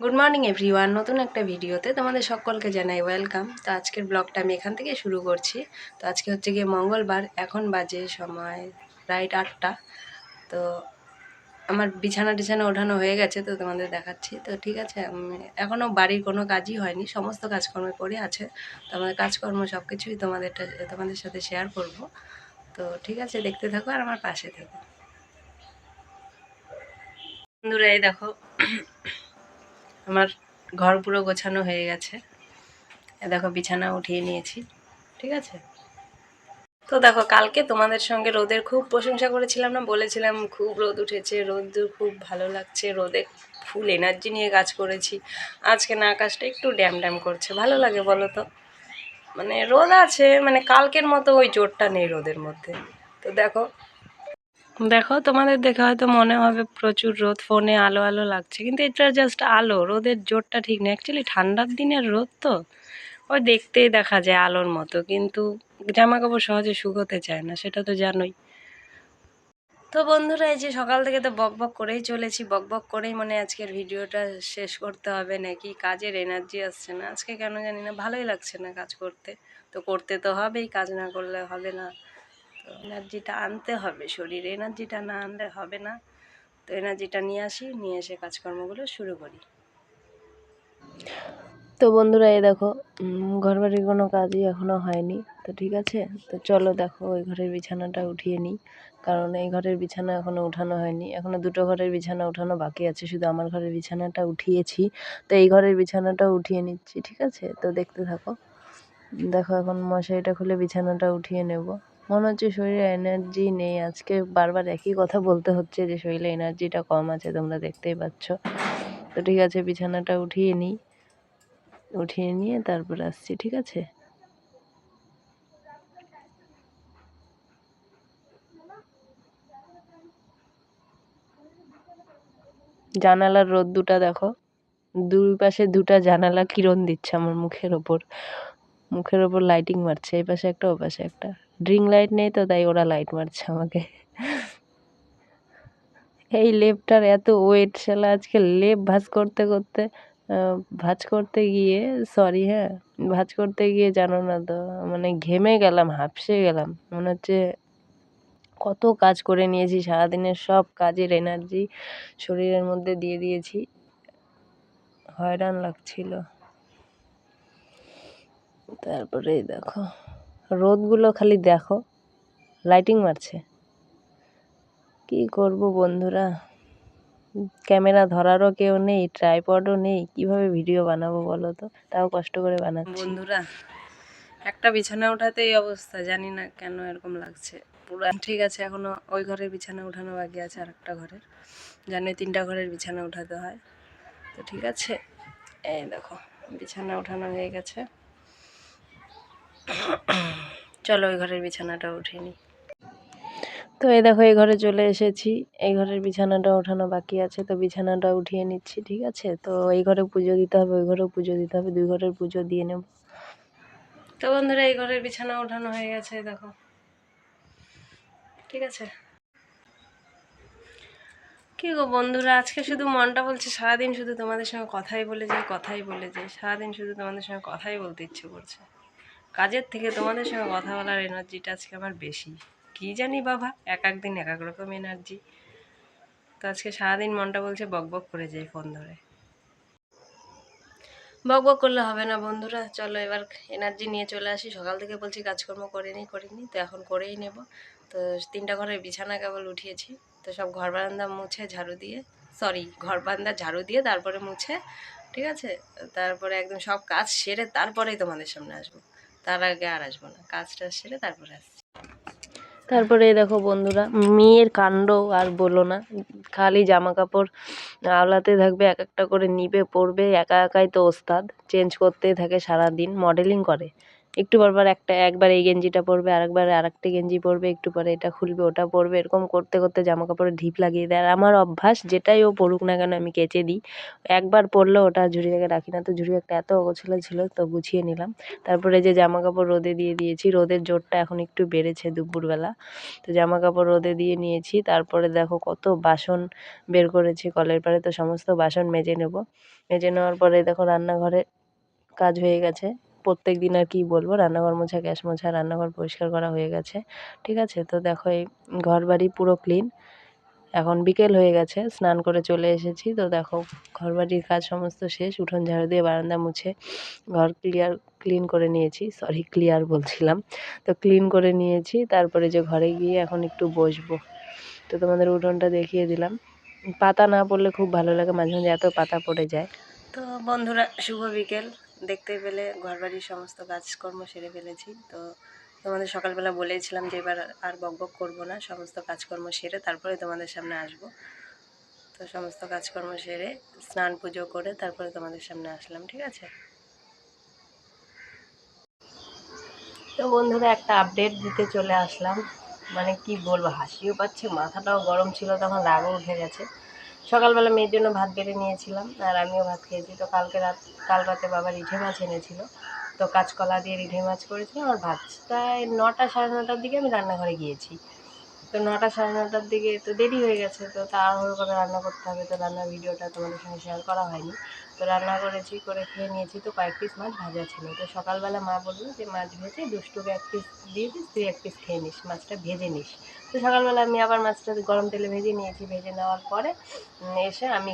Good morning everyone নতুন একটা ভিডিওতে তোমাদের সকলকে জানাই ওয়েলকাম তো আজকের ব্লগটা আমি এখান থেকে শুরু করছি। তো আজকে হচ্ছে গিয়ে মঙ্গলবার, এখন বাজে সময় রাইট আটটা। তো আমার বিছানা টিছানা ওঠানো হয়ে গেছে, তো তোমাদের দেখাচ্ছি। তো ঠিক আছে এখনও বাড়ির কোনো কাজই হয়নি, সমস্ত কাজকর্ম পড়ে আছে। তো আমাদের কাজকর্ম সব কিছুই তোমাদেরটা, তোমাদের সাথে শেয়ার করব। তো ঠিক আছে, দেখতে থাকো আর আমার পাশে থাকো। বন্ধুরা, এই দেখো আমার ঘর পুরো গোছানো হয়ে গেছে। দেখো, বিছানা উঠিয়ে নিয়েছি, ঠিক আছে? তো দেখো, কালকে তোমাদের সঙ্গে রোদের খুব প্রশংসা করেছিলাম না? বলেছিলাম, খুব রোদ উঠেছে রোদ খুব ভালো লাগছে, রোদে ফুল এনার্জি নিয়ে কাজ করেছি। আজকে না আকাশটা একটু ড্যাম ড্যাম করছে। ভালো লাগে বলো তো? মানে রোদ আছে মানে কালকের মতো ওই জোরটা নেই রোদের মধ্যে। তো দেখো দেখো, তোমাদের দেখে হয়তো মনে হবে প্রচুর রোদ, ফোনে আলো আলো লাগছে, কিন্তু এটা জাস্ট আলো, রোদের জোরটা ঠিক নেই। অ্যাকচুয়ালি ঠান্ডার দিনের রোদ তো, ওই দেখতেই দেখা যায় আলোর মতো, কিন্তু জামা কাপড় সহজে শুকোতে চায় না, সেটা তো জানোই। তো বন্ধুরা, এই যে সকাল থেকে তো বক বক করেই চলেছি, বক বক করেই মানে আজকের ভিডিওটা শেষ করতে হবে, নাকি কাজের এনার্জি আসছে না? আজকে কেন জানি না, ভালোই লাগছে না কাজ করতে। তো করতে তো হবেই, কাজ না করলে হবে না। তো এনার্জিটা আনতে হবে, শরীরে এনার্জিটা না আনলে হবে না। তো এনার্জিটা নিয়ে আসি, নিয়ে এসে কাজকর্মগুলো শুরু করি। তো বন্ধুরা, এই দেখো ঘর বাড়ির কোনো কাজই এখনও হয়নি। তো ঠিক আছে? তো চলো দেখো, ওই ঘরের বিছানাটা উঠিয়ে নিই। কারণ এই ঘরের বিছানা এখনও উঠানো হয়নি। এখনও দুটো ঘরের বিছানা উঠানো বাকি আছে। শুধু আমার ঘরের বিছানাটা উঠিয়েছি। তো এই ঘরের বিছানাটা উঠিয়ে নিচ্ছি, ঠিক আছে? তো দেখতে থাকো। দেখো, এখন মশারিটা খুলে বিছানাটা উঠিয়ে নেব। মনে হচ্ছে শরীরে এনার্জি নেই। আজকে বারবার একই কথা বলতে হচ্ছে যে, শরীরে এনার্জিটা কম আছে, তোমরা দেখতেই পাচ্ছ। তো ঠিক আছে, বিছানাটা উঠিয়ে নিই উঠিয়ে নিয়ে তারপর আসছি, ঠিক আছে? জানালার রোদ দুটা দেখো। দুই পাশে দুটা জানালা কিরণ দিচ্ছে আমার মুখের ওপর। মুখের ওপর লাইটিং মারছে, এই পাশে একটা, ও পাশে একটা। ড্রিং লাইট নেই তো, তাই ওরা লাইট মারছে আমাকে। এই লেপটার এত ওয়েট শালা, আজকে লেপ ভাজ করতে করতে ভাজ করতে গিয়ে সরি হ্যাঁ ভাজ করতে গিয়ে জানো না তো মানে ঘেমে গেলাম, হাঁপসে গেলাম। মনে হচ্ছে কত কাজ করে নিয়েছি, সারাদিনের সব কাজের এনার্জি শরীরের মধ্যে দিয়ে দিয়েছি। হয়রান লাগছিল। তারপরে দেখো। রোদগুলো খালি দেখো। লাইটিং মারছে। কি করব বন্ধুরা? ক্যামেরা ধরারও কেউ নেই ট্রাইপডও নেই, কীভাবে ভিডিও বানাবো বলো তো? তাও কষ্ট করে বানাচ্ছি। বন্ধুরা, একটা বিছানা ওঠাতে এই অবস্থা, জানি না কেন এরকম লাগছে। পুরো ঠিক আছে এখনও ওই ঘরের বিছানা উঠানো বাকি আছে আর একটা ঘরের। জানি তিনটা ঘরের বিছানা উঠাতে হয়। তো ঠিক আছে, এই দেখো, বিছানা উঠানো হয়ে গেছে। চলো ওই ঘরের বিছানাটা উঠিয়ে নিই। তো এই দেখো, এই ঘরে চলে এসেছি। এই ঘরের বিছানাটা ওঠানো বাকি আছে, তো বিছানাটা উঠিয়ে নিচ্ছি, ঠিক আছে? তো এই ঘরে পুজো দিতে হবে, ওই ঘরেও পুজো দিতে হবে, দুই ঘরের পুজো দিয়ে নেব। তো বন্ধুরা, এই ঘরের বিছানা ওঠানো হয়ে গেছে দেখো। ঠিক আছে? কি গো বন্ধুরা, আজকে শুধু মনটা বলছে, সারাদিন শুধু তোমাদের সঙ্গে কথাই বলে যাই কথাই বলে যাই সারাদিন শুধু তোমাদের সঙ্গে কথাই বলতে ইচ্ছে করছে। কাজের থেকে তোমাদের সঙ্গে কথা বলার এনার্জিটা আজকে আমার বেশি। কী জানি বাবা, এক এক দিন এক এক রকম এনার্জি। তো আজকে সারাদিন মনটা বলছে বক বক করে যাই ফোন ধরে। বক বক করলে হবে না বন্ধুরা, চলো এবার এনার্জি নিয়ে চলে আসি। সকাল থেকে বলছি কাজকর্ম করে নিই করিনি, তো এখন করেই নেব। তো তিনটা ঘরের বিছানা কেবল উঠিয়েছি, তো সব ঘর বারান্দা মুছে ঝাড়ু দিয়ে সরি ঘর বারান্দা ঝাড়ু দিয়ে তারপরে মুছে, ঠিক আছে? তারপরে একদম সব কাজ সেরে তারপরেই তোমাদের সামনে আসব। তার আগে আর আসব না। কাজটা সেরে তারপরে আসছি। তারপরে দেখো বন্ধুরা, মেয়ের কাণ্ড আর বলো না। খালি জামা কাপড় আওলাতে থাকবে, এক একটা করে নিবে, পরবে, একা একাই তো ওস্তাদ। চেঞ্জ করতেই থাকে সারা দিন মডেলিং করে। একটু পরবার একটা, একবার এই গেঞ্জিটা পরবে, আরেকবার আরেকটা গেঞ্জি পরবে, একটু পরে এটা খুলবে, ওটা পরবে, এরকম করতে করতে জামা কাপড়ে ঢিপ লাগিয়ে দেয়। আর আমার অভ্যাস, যেটাই ও পরুক না কেন, আমি কেচে দিই। একবার পরলে ওটা ঝুড়ি ব্যাগে রাখি না, তো ঝুড়ি একটা এত অগোছালো ছিল, তো গুছিয়ে নিলাম। তারপরে যে জামা কাপড় রোদে দিয়ে দিয়েছি, রোদের জোরটা এখন একটু বেড়েছে দুপুরবেলা। তো জামা কাপড় রোদে দিয়ে নিয়েছি, তারপরে দেখো কত বাসন বের করেছি, কলের পাড়ে তো সমস্ত বাসন মেজে নেব। মেজে নেওয়ার পরে দেখো রান্নাঘরে কাজ হয়ে গেছে। প্রত্যেক দিন আর কি বলব? রান্নাঘর মোছা, গ্যাস মোছা, রান্নাঘর পরিষ্কার করা হয়ে গেছে। ঠিক আছে? তো দেখো এই ঘর বাড়ি পুরো ক্লিন এখন বিকেল হয়ে গেছে, স্নান করে চলে এসেছি। তো দেখো ঘর বাড়ির কাজ সমস্ত শেষ, উঠোন ঝাড়ু দিয়ে বারান্দা মুছে ঘর ক্লিয়ার ক্লিন করে নিয়েছি। সরি ক্লিয়ার বলছিলাম। তো ক্লিন করে নিয়েছি, তারপরে যে ঘরে গিয়ে এখন একটু বসবো। তো তোমাদের উঠোনটা দেখিয়ে দিলাম। পাতা না পড়লে খুব ভালো লাগে, মাঝে মাঝে এত পাতা পড়ে যায়। তো বন্ধুরা, শুভ বিকেল। দেখতে পেলে ঘরবাড়ির সমস্ত কাজকর্ম সেরে ফেলেছি। তো তোমাদের সকালবেলা বলেছিলাম যে এবার আর বক বক করব না, সমস্ত কাজকর্ম সেরে তারপরে তোমাদের সামনে আসব। তো সমস্ত কাজকর্ম সেরে স্নান পুজো করে তারপরে তোমাদের সামনে আসলাম, ঠিক আছে? তো বন্ধুরা, একটা আপডেট দিতে চলে আসলাম। মানে কি বলব, হাসিও পাচ্ছে, মাথাটাও গরম ছিল, তখন রাগও উঠে গেছে। সকালবেলা মেয়ের জন্য ভাত বেড়ে নিয়েছিলাম, আর আমিও ভাত খেয়েছি। তো কালকে রাত, কাল রাতে বাবা রিঠে মাছ এনেছিল। তো কাঁচকলা দিয়ে রিঠে মাছ করেছিলাম আর ভাতটায় নটা সাড়ে নটার দিকে আমি রান্নাঘরে গিয়েছি। তো নটা সাড়ে নটার দিকে তো দেরি হয়ে গেছে, তো তাড়াহুড়ো করে রান্না করতে হবে। তো রান্নার ভিডিওটা তোমাদের সঙ্গে শেয়ার করা হয়নি। তো রান্না করেছি, করে খেয়ে নিয়েছি তো কয়েক পিস মাছ ভাজা ছিল। তো সকালবেলা মা বলল যে, মাছ ভেজে দুষ্টুকে এক পিস দিয়ে দিস, তুই এক পিস খেয়ে নিস, মাছটা ভেজে নিস। তো সকালবেলা আমি আবার মাছটা গরম তেলে ভেজে নিয়েছি। ভেজে নেওয়ার পরে এসে আমি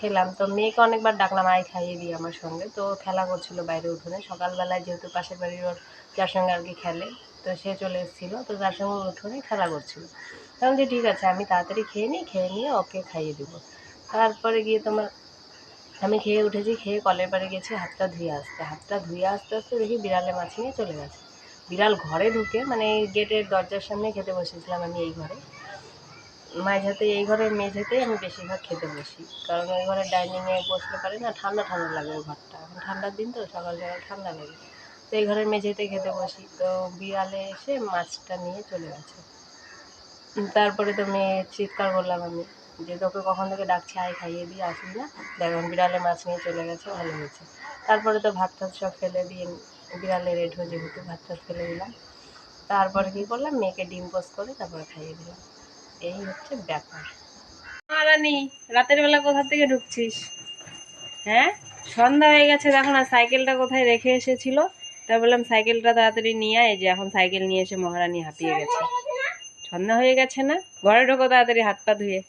খেলাম। তো মেয়েকে অনেকবার ডাকলাম, আয় খাইয়ে দিই আমার সঙ্গে। তো খেলা করছিল বাইরে উঠোনে। সকালবেলায় যেহেতু পাশের বাড়ির ওর যার সঙ্গে আর কি খেলে, তো সে চলে এসেছিল। তো তার সঙ্গে উঠোনে খেলা করছিল। তখন যে ঠিক আছে, আমি তাড়াতাড়ি খেয়ে নিই, খেয়ে নিয়ে ওকে খাইয়ে দেবো। তারপরে গিয়ে তোমার আমি খেয়ে উঠেছি, খেয়ে কলের পাড়ে গেছি, হাতটা ধুয়ে আসতে। হাতটা ধুয়ে আসতে আসতে দেখি বিড়ালে মাছ নিয়ে চলে গেছে। বিড়াল ঘরে ঢুকে মানে গেটের দরজার সামনে খেতে বসেছিলাম আমি এই ঘরে। মাঝাতে এই ঘরের মেঝেতে আমি বেশিরভাগ খেতে বসি। কারণ ওই ঘরে ডাইনিংয়ে বসতে পারি না, ঠান্ডা ঠান্ডা লাগে ওই ঘরটা। এখন ঠান্ডার দিন তো, সকাল সকাল ঠান্ডা লাগে। তো এই ঘরের মেঝেতে খেতে বসি। তো বিড়ালে এসে মাছটা নিয়ে চলে গেছে। তারপরে তো মেয়ে চিৎকার করলাম আমি যে তোকে কখন থেকে ডাকছি, আয় খাইয়ে দিয়ে আসবি না? দেখ বিড়ালে মাছ নিয়ে চলে গেছে, ভালো হয়েছে। তারপরে তো ভাত টাত সব ফেলে দিয়ে বিড়ালে রেড হয়ে যেহেতু ভাত টাত ফেলে দিলাম। তারপরে কী করলাম, মেয়েকে ডিম পোস্ট করে তারপরে খাইয়ে দিলাম। এই হচ্ছে ব্যাপার। মারানি রাতের বেলা কোথা থেকে ঢুকছিস? হ্যাঁ? সন্ধ্যা হয়ে গেছে দেখো না সাইকেলটা কোথায় রেখে এসেছিল। তা বললাম সাইকেলটা তাড়াতাড়ি নিয়ে আয় যে এখন সাইকেল নিয়ে এসে মহারানী হাঁপিয়ে গেছে। সন্ধ্যা হয়ে গেছে না? ঘরে ঢোকো তাড়াতাড়ি হাত পা ধুয়ে।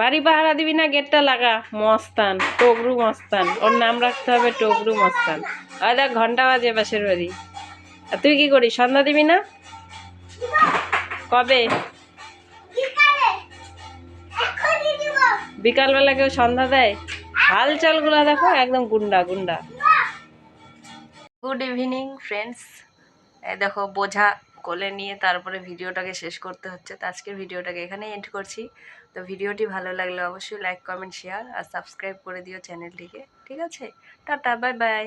বাড়ি পাহারা দিবি না, গেটটা লাগা। মস্তান, টগরু মস্তান। ওর নাম রাখতে হবে টগরু মস্তান। আর দেখ, ঘণ্টা বাজে পাশের বাড়ি। আর তুই কি করিস, সন্ধ্যা দিবি না? কবে? বিকালবেলা কেউ সন্ধ্যা দেয়? হালচালগুলো দেখো, একদম গুন্ডা গুন্ডা। Good evening, friends. দেখো, বোঝা কোলে নিয়ে তারপরে ভিডিওটাকে শেষ করতে হচ্ছে। তো আজকের ভিডিওটাকে এখানেই এন্ড করছি। তো ভিডিওটি ভালো লাগলে অবশ্যই লাইক কমেন্ট শেয়ার আর সাবস্ক্রাইব করে দিও চ্যানেলটিকে ঠিক আছে? Tata bye bye